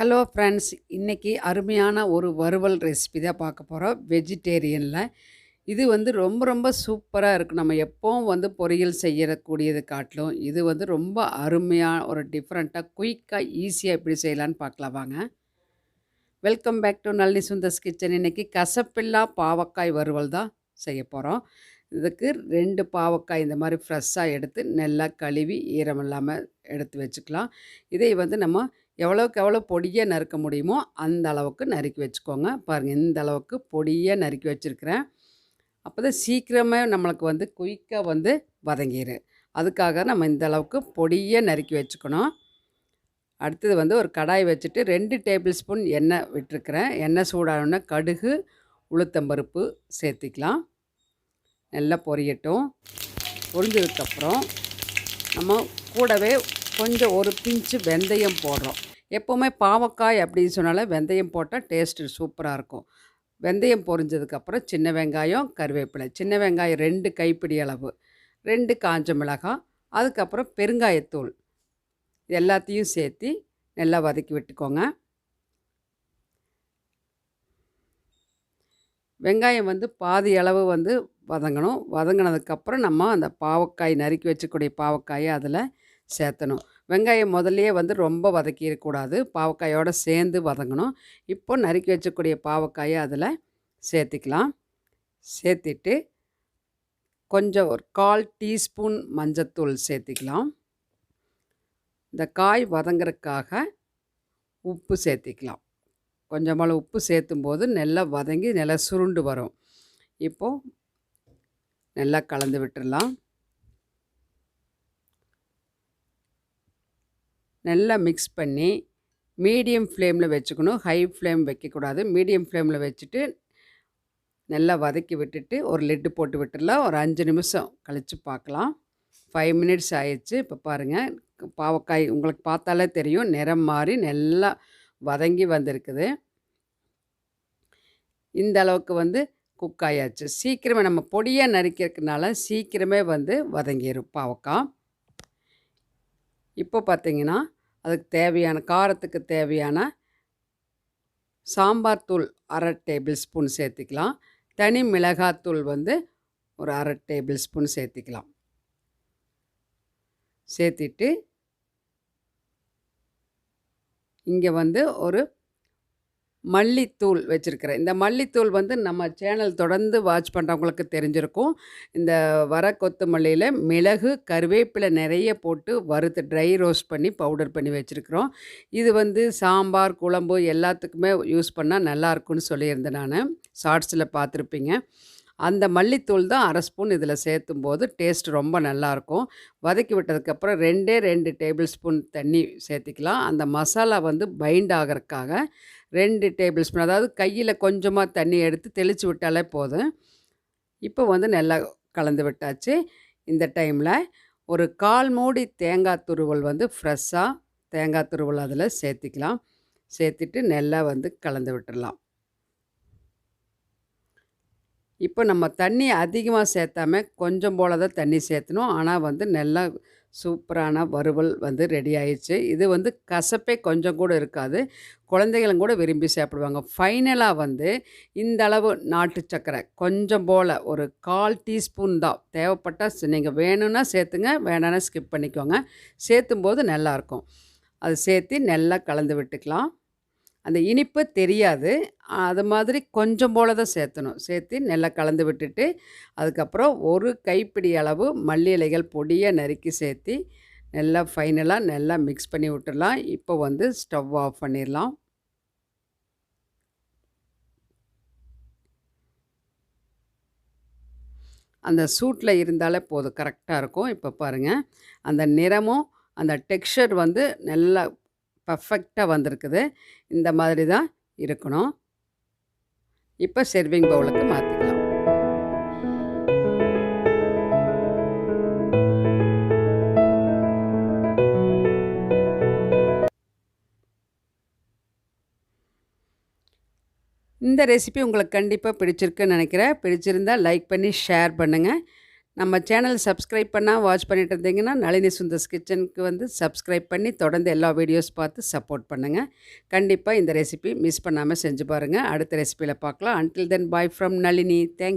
Hello friends இன்றைக்கி அருமையான ஒரு வறுவல் ரெசிபி தான் பார்க்க போகிறோம் வெஜிடேரியனில் இது வந்து ரொம்ப ரொம்ப சூப்பராக இருக்கும் நம்ம எப்போவும் வந்து பொரியல் செய்யக்கூடியது காட்டிலும் இது வந்து ரொம்ப அருமையாக ஒரு டிஃப்ரெண்ட்டாக குயிக்காக ஈஸியாக எப்படி செய்யலான்னு பார்க்கலாம் வாங்க. Welcome back to Nalli Sundar's kitchen இன்றைக்கி கசப்பில்லா பாவக்காய் வறுவல் தான் செய்ய போகிறோம் இதுக்கு ரெண்டு பாவக்காய் இந்த மாதிரி ஃப்ரெஷ்ஷாக எடுத்து நல்லா கழுவி ஈரம் இல்லாமல் எடுத்து வச்சுக்கலாம். இதை வந்து நம்ம எவ்வளோக்கு எவ்வளோ பொடியாக நறுக்க முடியுமோ அந்த அளவுக்கு நறுக்கி வச்சுக்கோங்க. பாருங்கள் இந்த அளவுக்கு பொடியாக நறுக்கி வச்சுருக்கிறேன். அப்போ தான் சீக்கிரமே நம்மளுக்கு வந்து குயிக்காக வந்து வதங்கிடு அதுக்காக நம்ம இந்த அளவுக்கு பொடியாக நறுக்கி வச்சுக்கணும். அடுத்தது வந்து ஒரு கடாய் வச்சுட்டு ரெண்டு டேபிள் ஸ்பூன் எண்ணெய் விட்டுருக்குறேன். எண்ணெய் சூடானோடனே கடுகு உளுத்தம்பருப்பு சேர்த்திக்கலாம். நல்லா பொரியட்டும். பொரிஞ்சதுக்கப்புறம் நம்ம கூடவே கொஞ்சம் ஒரு பிஞ்சு வெந்தயம் போடுறோம். எப்போவுமே பாவக்காய் அப்படின்னு சொன்னாலே வெந்தயம் போட்டால் டேஸ்ட்டு சூப்பராக இருக்கும். வெந்தயம் பொரிஞ்சதுக்கப்புறம் சின்ன வெங்காயம் கருவேப்பிலை. சின்ன வெங்காயம் ரெண்டு கைப்பிடி அளவு. ரெண்டு காஞ்ச மிளகாய் அதுக்கப்புறம் பெருங்காயத்தூள். எல்லாத்தையும் சேர்த்து நல்லா வதக்கி விட்டுக்கோங்க. வெங்காயம் வந்து பாதி அளவு வந்து வதங்கணும். வதங்கினதுக்கப்புறம் நம்ம அந்த பாவக்காய் நறுக்கி வச்சக்கூடிய பாவக்காயை அதில் சேர்த்தணும் வெங்காயம் முதல்லையே வந்து ரொம்ப வதக்கிடக்கூடாது. பாவக்காயோடு சேர்ந்து வதங்கணும். இப்போ நறுக்கி வச்சக்கூடிய பாவக்காயை அதில் சேர்த்திக்கலாம். சேர்த்திட்டு கொஞ்சம் ஒரு கால் டீஸ்பூன் மஞ்சத்தூள் சேர்த்திக்கலாம். இந்த காய் வதங்குறதுக்காக உப்பு சேர்த்திக்கலாம். கொஞ்சமாக உப்பு சேர்த்தும் போது நல்லா வதங்கி நல்லா சுருண்டு வரும். இப்போது நல்லா கலந்து விட்டுடலாம். நல்லா மிக்ஸ் பண்ணி மீடியம் ஃப்ளேமில் வச்சுக்கணும். ஹை ஃப்ளேம் வைக்கக்கூடாது. மீடியம் ஃப்ளேமில் வச்சுட்டு நல்லா வதக்கி விட்டுட்டு ஒரு லிட்டு போட்டு விட்டுடலாம். ஒரு அஞ்சு நிமிஷம் கழித்து பார்க்கலாம். ஃபைவ் மினிட்ஸ் ஆயிடுச்சு. இப்போ பாருங்கள் பாவக்காய் உங்களுக்கு பார்த்தாலே தெரியும். நிறம் மாறி நல்லா வதங்கி வந்திருக்குது. இந்த அளவுக்கு வந்து குக் ஆயாச்சு. சீக்கிரமே நம்ம பொடியாக நறுக்கிறதுனால சீக்கிரமே வந்து வதங்கிடும் பாவக்காய். இப்போ பார்த்திங்கன்னா அதுக்கு தேவையான காரத்துக்கு தேவையான சாம்பார் தூள் அரை டேபிள் ஸ்பூன் சேர்த்திக்கலாம். தனி மிளகாத்தூள் வந்து ஒரு அரை டேபிள் ஸ்பூன் சேர்த்திக்கலாம். சேர்த்திட்டு இங்கே வந்து ஒரு மல்லித்தூள் வச்சுருக்கிறேன். இந்த மல்லித்தூள் வந்து நம்ம சேனல் தொடர்ந்து வாட்ச் பண்ணுறவங்களுக்கு தெரிஞ்சிருக்கும். இந்த வர கொத்தமல்லியில் மிளகு கருவேப்பிலை நிறைய போட்டு வறுத்து ட்ரை ரோஸ்ட் பண்ணி பவுடர் பண்ணி வச்சுருக்குறோம். இது வந்து சாம்பார் குழம்பு எல்லாத்துக்குமே யூஸ் பண்ணால் நல்லாயிருக்குன்னு சொல்லியிருந்தேன் நான். ஷார்ட்ஸில் பார்த்துருப்பீங்க. அந்த மல்லித்தூள் தான் அரை ஸ்பூன் இதில் சேர்த்தும் போது டேஸ்ட் ரொம்ப நல்லாயிருக்கும் வதக்கி விட்டதுக்கப்புறம் ரெண்டே ரெண்டு டேபிள் ஸ்பூன் தண்ணி சேர்த்திக்கலாம். அந்த மசாலா வந்து பைண்ட் ஆகிறதுக்காக ரெண்டு டேபிள் ஸ்பூன் அதாவது கையில் கொஞ்சமாக தண்ணி எடுத்து தெளித்து விட்டாலே போதும். இப்போ வந்து நல்லா கலந்து விட்டாச்சு. இந்த டைமில் ஒரு கால் மூடி தேங்காய் துருவல் வந்து ஃப்ரெஷ்ஷாக தேங்காய் துருவல் அதில் சேர்த்திக்கலாம். சேர்த்துட்டு நல்லா வந்து கலந்து விட்டுடலாம். இப்போ நம்ம தண்ணி அதிகமாக சேர்த்தாம கொஞ்சம் போல் தான் தண்ணி சேர்த்தணும். ஆனால் வந்து நல்லா சூப்பரான வறுவல் வந்து ரெடி ஆயிடுச்சு. இது வந்து கசப்பே கொஞ்சம் கூட இருக்காது. குழந்தைகளும் கூட விரும்பி சாப்பிடுவாங்க. ஃபைனலாக வந்து இந்த அளவு நாட்டு சர்க்கரை கொஞ்சம் போல் ஒரு கால் டீஸ்பூன் தான். தேவைப்பட்டால் நீங்கள் வேணும்னா சேர்த்துங்க வேணான்னா ஸ்கிப் பண்ணிக்கோங்க. சேர்த்தும் போது நல்லாயிருக்கும் அது சேர்த்து நல்லா கலந்து விட்டுக்கலாம். அந்த இனிப்பு தெரியாது. அது மாதிரி கொஞ்சம் போல் தான் சேர்த்தணும். சேர்த்து நல்லா கலந்து விட்டுட்டு அதுக்கப்புறம் ஒரு கைப்பிடி அளவு மல்லி இலைகள் பொடியை நறுக்கி சேர்த்து நல்லா ஃபைனலாக நல்லா மிக்ஸ் பண்ணி விட்டுடலாம். இப்போ வந்து ஸ்டவ் ஆஃப் பண்ணிடலாம். அந்த சூட்டில் இருந்தாலே போதும். கரெக்டாக இருக்கும். இப்போ பாருங்கள் அந்த நிறமும் அந்த டெக்ஸ்சர் வந்து நல்லா பர்ஃபெக்டாக வந்திருக்குது. இந்த மாதிரி தான் இருக்கணும். இப்போ செர்விங் பவுலுக்கு மாற்றிக்கலாம் இந்த ரெசிபி உங்களுக்கு கண்டிப்பாக பிடிச்சிருக்குன்னு நினைக்கிறேன். பிடிச்சிருந்தால் லைக் பண்ணி ஷேர் பண்ணுங்கள் நம்ம சேனல் சப்ஸ்கிரைப் பண்ணால் வாட்ச் பண்ணிட்டு இருந்தீங்கன்னா நளினி சுந்தர்ஸ் கிச்சனுக்கு வந்து சப்ஸ்கிரைப் பண்ணி தொடர்ந்து எல்லா வீடியோஸ் பார்த்து சப்போர்ட் பண்ணுங்கள் கண்டிப்பாக இந்த ரெசிபி மிஸ் பண்ணாமல் செஞ்சு பாருங்கள் அடுத்த ரெசிபியில் பார்க்கலாம். Until then bye from Nalini. Thank